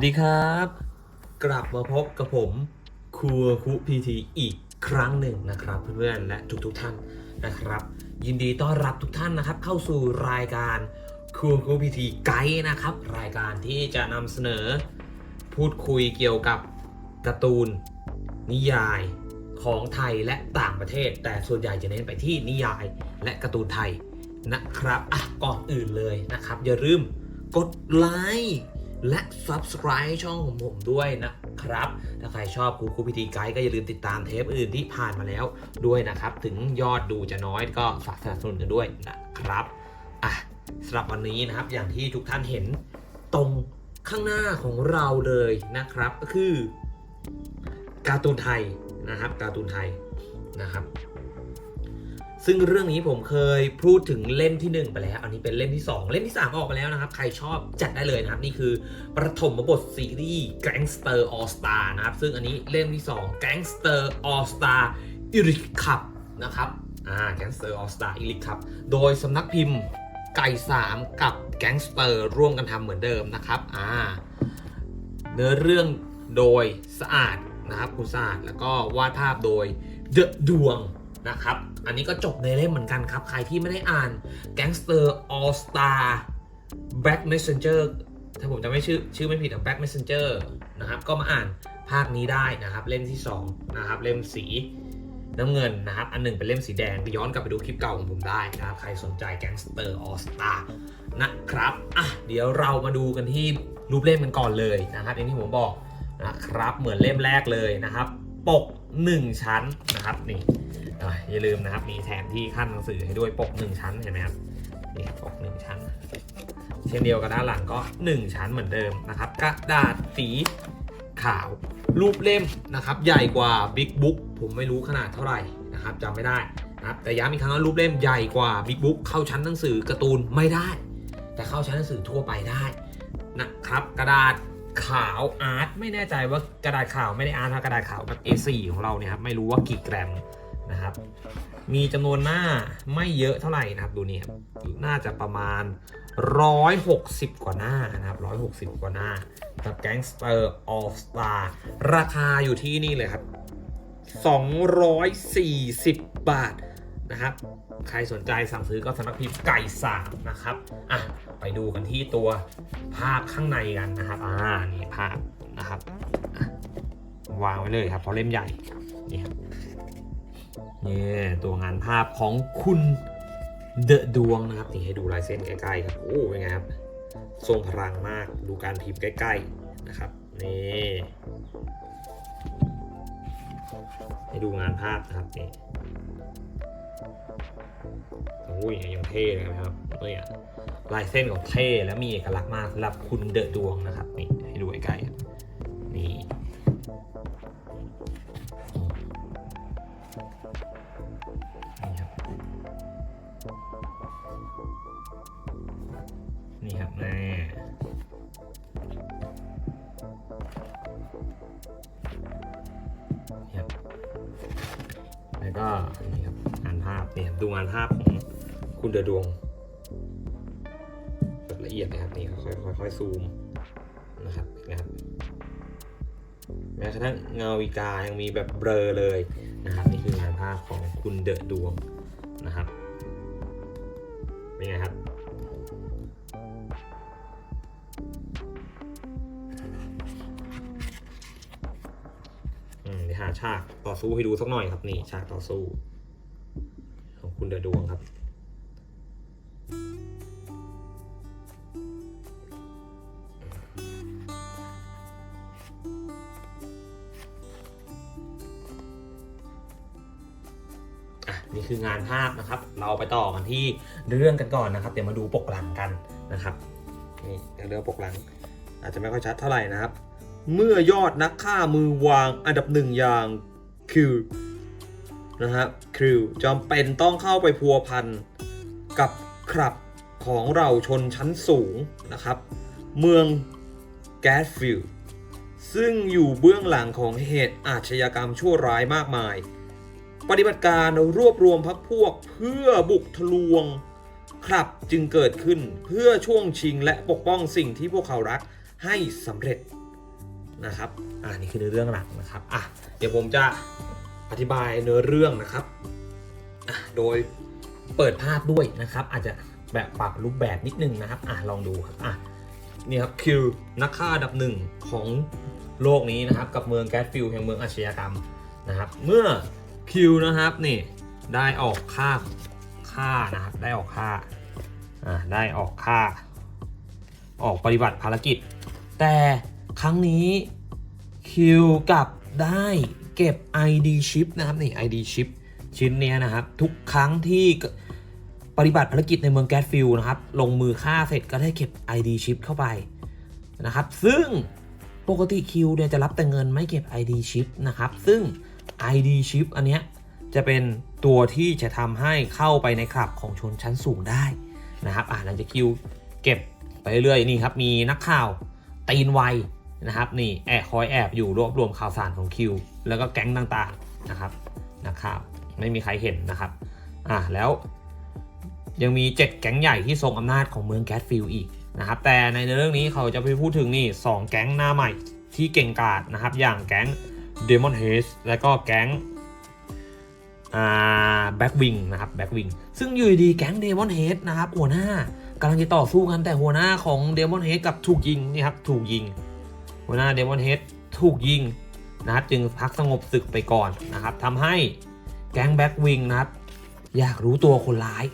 วัสดีครับ กลับมาพบกับผมครัวคุพีทีอีกครั้งหนึ่งนะครับ เพื่อนๆและทุกๆทท่านนะครับ ยินดีต้อนรับทุกท่านนะครับ เข้าสู่รายการครัวคุพีทีไกด์นะครับ รายการที่จะนำเสนอ พูดคุยเกี่ยวกับการ์ตูน นิยายของไทยและต่างประเทศ แต่ส่วนใหญ่จะเน้นไปที่นิยายและการ์ตูนไทยนะครับอะก่อนอื่นเลยนะครับ อย่าลืมกดไลค์ และ Subscribe ช่องของผมด้วยนะครับ ถ้าใครชอบครูครูพิธีไกด์ก็อย่าลืมติดตามเทปอื่นที่ผ่านมาแล้วด้วยนะครับ ถึงยอดดูจะน้อยก็ฝากสนับสนุนกันด้วยนะครับอะสำหรับวันนี้นะครับอย่างที่ทุกท่านเห็นตรงข้างหน้าของเราเลยนะครับ ก็คือการ์ตูนไทยนะครับการ์ตูนไทยนะครับ ซึ่งเรื่องนี้ผมเคยพูดถึงเล่มที่ 1 ไปแล้ว อันนี้เป็นเล่มที่ 2 เล่มที่ 3 ออกมาแล้วนะครับ ใครชอบจัดได้เลยนะครับ นี่คือประถมบทซีรีส์ Gangster All Star นะครับ ซึ่งอันนี้เล่มที่ 2 Gangster All Star i r i c Cup นะครับ อ่า Gangster All Star i r i c Cup โดยสำนักพิมพ์ไก่ 3 กับ Gangster ร่วมกันทำเหมือนเดิมนะครับ อ่า เนื้อเรื่องโดยสะอาดนะครับคุณสะอาด แล้วก็วาดภาพโดยเดอะดวง นะครับ อันนี้ก็จบในเล่มเหมือนกันครับ ใครที่ไม่ได้อ่าน Gangster All Star Black Messenger ถ้าผมจะไม่ชื่อชื่อไม่ผิดอะ Black Messenger นะครับ ก็มาอ่านภาคนี้ได้นะครับ เล่มที่2นะครับ เล่มสีน้ำเงินนะครับ อันหนึ่งเป็นเล่มสีแดง ไปย้อนกลับไปดูคลิปเก่าของผมได้นะครับ ใครสนใจ Gangster All Star นะครับ อะ เดี๋ยวเรามาดูกันที่รูปเล่มกันก่อนเลยนะครับอย่างที่ผมบอกนะครับ เหมือนเล่มแรกเลยนะครับ ปก 1 ชั้นนะครับนี่ อย่าลืมนะครับ มีแถมที่ขั้นหนังสือให้ด้วยปก1ชั้นเห็นไหมครับนี่ปก1ชั้น เช่นเดียวกับด้านหลังก็ 1 ชั้นเหมือนเดิมนะครับ กระดาษสีขาว รูปเล่มนะครับ ใหญ่กว่า Big Book ผมไม่รู้ขนาดเท่าไหร่นะครับจำไม่ได้นะครับแต่ย้ำอีกครั้งว่ารูปเล่มใหญ่กว่า Big Book เข้าชั้นหนังสือการ์ตูนไม่ได้ แต่เข้าชั้นหนังสือทั่วไปได้นะครับกระดาษขาวอาร์ตไม่แน่ใจว่ากระดาษขาวไม่ได้อาร์ตนะกระดาษขาวแบบ A4 ของเราเนี่ยครับไม่รู้ว่ากี่แกรม นะครับ มีจำนวนหน้าไม่เยอะเท่าไหร่นะครับ ดูนี่ครับน่าจะประมาณ 160 กว่าหน้านะครับ 160 กว่าหน้ากับ Gangster All Star ราคาอยู่ที่นี่เลยครับ 240 บาทนะครับ ใครสนใจสั่งซื้อก็สำนักพิมพ์ไก่สามนะครับ อะ ไปดูกันที่ตัวภาพข้างในกันนะครับ อ่า นี่ภาพนะครับ วางไว้เลยครับเพราะเล่มใหญ่นี่ครับ นี่ตัวงานภาพของคุณเดอะดวงนะครับนี่ให้ดูลายเส้นใกล้ๆครับโอ้เป็นไงครับทรงพลังมากดูการพิมพ์ใกล้ๆนะครับนี่ให้ดูงานภาพนะครับนี่โอ้ยยังเท่เลยนะครับเนี่ยลายเส้นของเท่และมีเอกลักษณ์มากสำหรับคุณเดอะดวงนะครับนี่ให้ดูใกล้ๆนี่ นี่ครับแน่นี่ครับแล้วก็นี่ครับงานภาพเนี่ครับดูงานภาพของคุณเดอดวงแบบละเอียดนะครับนี่ค่อยๆค่อยๆซูมนะครับนะครับแม้กระทั่งเงาอีกายังมีแบบเบลอเลยนะครับนี่คืองานภาพของคุณเดอะดวงนะครับ เป็นไงครับ อืมเดี๋ยวหาฉากต่อสู้ให้ดูสักหน่อยครับนี่ฉากต่อสู้ ของคุณเดอดวงครับ งานภาพนะครับ เราไปต่อกันที่เรื่องกันก่อนนะครับ เดี๋ยวมาดูปกหลังกันนะครับนี่เรื่องปกหลัง อาจจะไม่ค่อยชัดเท่าไหร่นะครับ เมื่อยอดนักฆ่ามือวางอันดับหนึ่งอย่างคิวนะครับคิวจำเป็นต้องเข้าไปพัวพันกับครับของเราชนชั้นสูงนะครับ เมืองแกสฟิลด์ซึ่งอยู่เบื้องหลังของเหตุอาชญากรรมชั่วร้ายมากมาย ปฏิบัติการรวบรวมพักพวกเพื่อบุกทะลวงครับจึงเกิดขึ้นเพื่อช่วงชิงและปกป้องสิ่งที่พวกเขารักให้สำเร็จนะครับอ่านี่คือเนื้อเรื่องหลักนะครับอะเดี๋ยวผมจะอธิบายเนื้อเรื่องนะครับอะโดยเปิดภาพด้วยนะครับ อาจจะแบบปรับรูปแบบนิดนึงนะครับอะลองดูครับอะนี่ครับคิวนักฆ่าดับหนึ่งของโลกนี้นะครับ กับเมืองแกสฟิลแห่งเมืองอาชญากรรมนะครับ เมื่อ คิวนะครับนี่ได้ออกฆ่าฆ่านะครับได้ออกฆ่าอ่าได้ออกฆ่า ออกปฏิบัติภารกิจ แต่ครั้งนี้คิวกับได้เก็บ ID chip นะครับนี่ ID chip ชิ้นเนี้ยนะครับ ทุกครั้งที่ปฏิบัติภารกิจในเมืองแกสฟิลนะครับ ลงมือฆ่าเสร็จก็ได้เก็บ ID chip เข้าไปนะครับ ซึ่งปกติคิวเนี่ยจะรับแต่เงินไม่เก็บ ID chip นะครับ ซึ่ง ID chip อันเนี้ยจะเป็นตัวที่จะทำให้เข้าไปในคลับของชนชั้นสูงได้นะครับอ่าหลังจากคิวเก็บไปเรื่อยนี่ครับ มีนักข่าวตีนไวนะครับนี่แอบคอยแอบอยู่รวบรวมข่าวสารของคิว แล้วก็แก๊งต่างๆนะครับนักข่าวไม่มีใครเห็นนะครับอ่าแล้วยังมี 7 แก๊งใหญ่ที่ทรงอำนาจของเมืองแกสฟิลอีกนะครับแต่ในเรื่องนี้เขาจะไปพูดถึงนี่2แก๊งหน้าใหม่ที่เก่งกาจนะครับอย่างแก๊ง Demon h a z และก็แก๊งอ่าแบ็กวิงนะครับแบ็กวิงซึ่งอยู่ดีแก๊ง Demon h a z นะครับหัวหน้ากำลังจะต่อสู้กันแต่หัวหน้าของเดมอนเฮดกับถูกยิงนี่ครับถูกยิง หัวหน้าเดมอนเฮดถูกยิงนะครับจึงพักสงบศึกไปก่อนนะครับทำให้แก๊งแบ็กวิงนะครับอยากรู้ตัวคนร้าย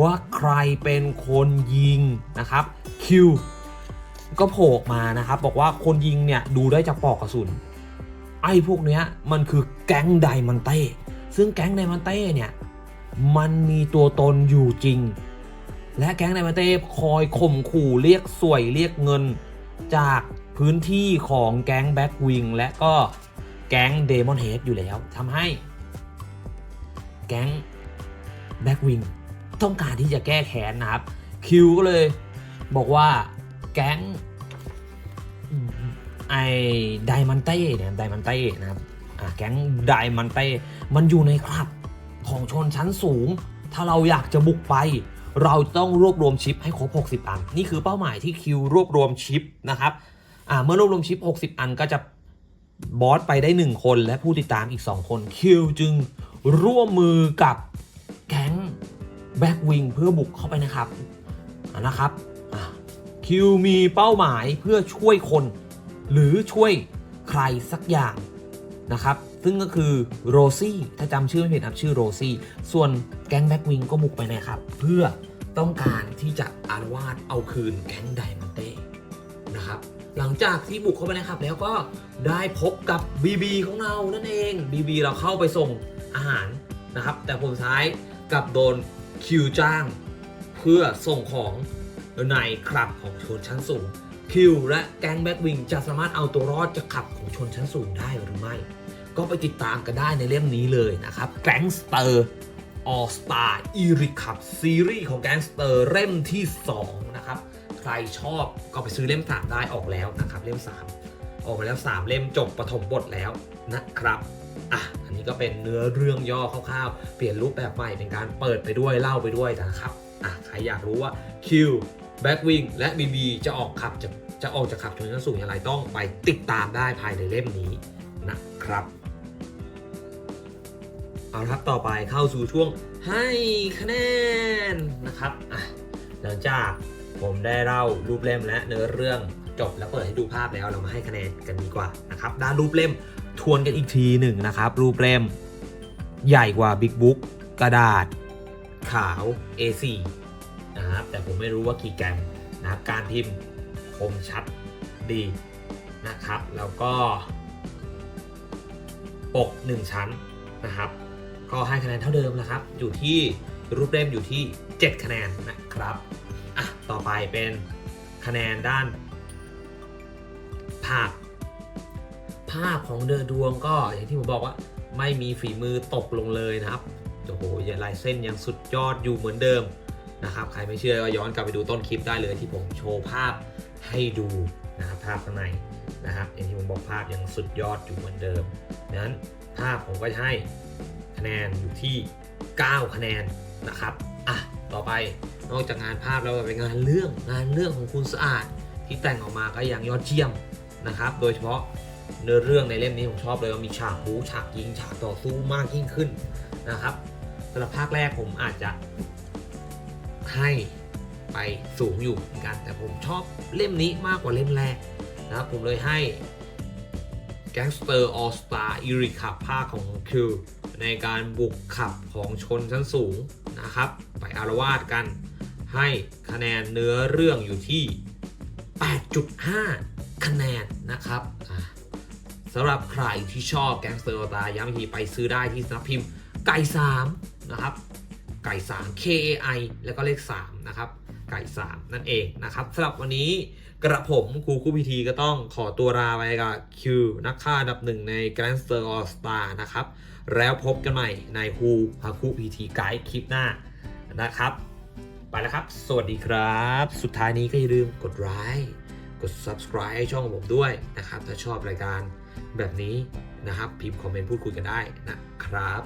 ว่าใครเป็นคนยิงนะครับคิวก็โผล่มานะครับบอกว่าคนยิงเนี่ยดูได้จากปลอกกระสุน ไอ้พวกเนี้ยมันคือแก๊งไดมันเต้ ซึ่งแก๊งไดมันเต้เนี่ยมันมีตัวตนอยู่จริง และแก๊งในประเทศคอยข่มขู่เรียกสวยเรียกเงิน จากพื้นที่ของแก๊งแบ็กวิงและก็แก๊งเดมอนเฮดอยู่แล้วทำให้ แก๊งแบ็กวิงต้องการที่จะแก้แค้นนะครับ คิวก็เลยบอกว่าแก๊ง ไอ้ไดมันเต้เนี่ยไดมันเต้นะครับแก๊งไดมันเต้มันอยู่ในคลับของชนชั้นสูง ถ้าเราอยากจะบุกไป เราต้องรวบรวมชิปให้ครบ 60 อัน นี่คือเป้าหมายที่คิวรวบรวมชิปนะครับเมื่อรวบรวมชิป 60 อันก็จะบอสไปได้ 1 คนและผู้ติดตามอีก 2 คนคิวจึงร่วมมือกับแก๊งแบ็กวิงเพื่อบุกเข้าไปนะครับนะครับคิวมีเป้าหมายเพื่อช่วยคน หรือช่วยใครสักอย่างนะครับ ซึ่งก็คือโรซี่ถ้าจำชื่อไม่ผิดครับชื่อโรซี่ส่วนแก๊งแบ็กวิงก็บุกไปนะครับ เพื่อต้องการที่จะอารวาสเอาคืนแก๊งไดมันเต้นะครับหลังจากที่บุกเข้าไปนะครับ แล้วก็ได้พบกับ BB ของเรานั่นเอง BB เราเข้าไปส่งอาหารนะครับ แต่ผลท้ายกับโดนคิวจ้าง เพื่อส่งของในคลับของชนชั้นสูง คิวและแก๊งแบ็กวิงจะสามารถเอาตัวรอดจากขับของชนชั้นสูงได้หรือไม่ ก็ไปติดตามกันได้ในเล่มนี้เลยนะครับแก๊งสเตอร์ออสตาอีริคับซีรีส์ของแก๊งสเตอร์เล่มที่ 2 นะครับ ใครชอบก็ไปซื้อเล่ม 3 ได้ออกแล้วนะครับ เล่ม 3 ออกมาแล้ว 3 เล่มจบปฐมบทแล้วนะครับอะอันนี้ก็เป็นเนื้อเรื่องย่อคร่าวๆ เปลี่ยนรูปแบบใหม่เป็นการเปิดไปด้วยเล่าไปด้วยนะครับอะใครอยากรู้ว่าคิว แบ็กวิงและ BB จะออกขับจะจะออกจากขับชนชั้นสูงอย่างไรต้องไปติดตามได้ภายในเล่มนี้นะครับ เอาละครับต่อไปเข้าสู่ช่วงให้คะแนนนะครับอะหลังจากผมได้เล่ารูปเล่มและเนื้อเรื่องจบแล้วเปิดให้ดูภาพแล้วเรามาให้คะแนนกันดีกว่านะครับด้านรูปเล่มทวนกันอีกทีหนึ่งนะครับ รูปเล่ม ใหญ่กว่าบิ๊กบุ๊กกระดาษ ขาว A4 นะครับ แต่ผมไม่รู้ว่ากี่แกรมนะครับการพิมพ์คมชัดดีนะครับ แล้วก็ ปก 1 ชั้นนะครับ ก็ให้คะแนนเท่าเดิมนะครับ อยู่ที่รูปเล่มอยู่ที่ 7 คะแนนนะครับอะต่อไปเป็นคะแนนด้าน ภาพ ภาพของเดินดวงก็อย่างที่ผมบอกว่าไม่มีฝีมือตกลงเลยนะครับโอ้โหอย่าลายเส้นยังสุดยอดอยู่เหมือนเดิม นะครับใครไม่เชื่อก็ย้อนกลับไปดูต้นคลิปได้เลยที่ผมโชว์ภาพให้ดูนะครับภาพข้างในนะครับอย่างที่ผมบอกภาพยังสุดยอดอยู่เหมือนเดิมดังนั้นภาพผมก็จะให้คะแนนอยู่ที่ 9 คะแนนนะครับอะต่อไปนอกจากงานภาพแล้วก็เป็นงานเรื่องงานเรื่องของคุณสะอาดที่แต่งออกมาก็ยังยอดเยี่ยมนะครับ โดยเฉพาะเนื้อเรื่องในเล่มนี้ผมชอบเลยว่ามีฉากบูฉากยิงฉากต่อสู้มากยิ่งขึ้นนะครับสำหรับภาคแรกผมอาจจะ ให้ไปสูงอยู่เหมือนกัน แต่ผมชอบเล่มนี้มากกว่าเล่มแรกนะครับผมเลยให้ Gangster All Star อีริขับภาคของคิวในการบุกขับของชนชั้นสูงนะครับ ไปอารวาสกัน ให้คะแนนเนื้อเรื่องอยู่ที่ 8.5 คะแนนนะครับสำหรับใครที่ชอบ Gangster All Star ย้ำอีกทีไปซื้อได้ที่สำนักพิมพ์ไก่3นะครับ ไก่ 3 K A I แล้วก็เลข3นะครับไก่ 3 นั่นเองนะครับสำหรับวันนี้กระผมครูคู่พิธีก็ต้องขอตัวลาไปกับคิวนักฆ่าดับหนึ่งใน Grand Star All Star นะครับ แล้วพบกันใหม่ในครูฮาคุพีทีไกด์คลิปหน้านะครับ ไปแล้วครับ สวัสดีครับ สุดท้ายนี้ก็อย่าลืมกดไลค์กด subscribe ให้ช่องของผมด้วยนะครับ ถ้าชอบรายการแบบนี้นะครับ พิมพ์คอมเมนต์พูดคุยกันได้นะครับ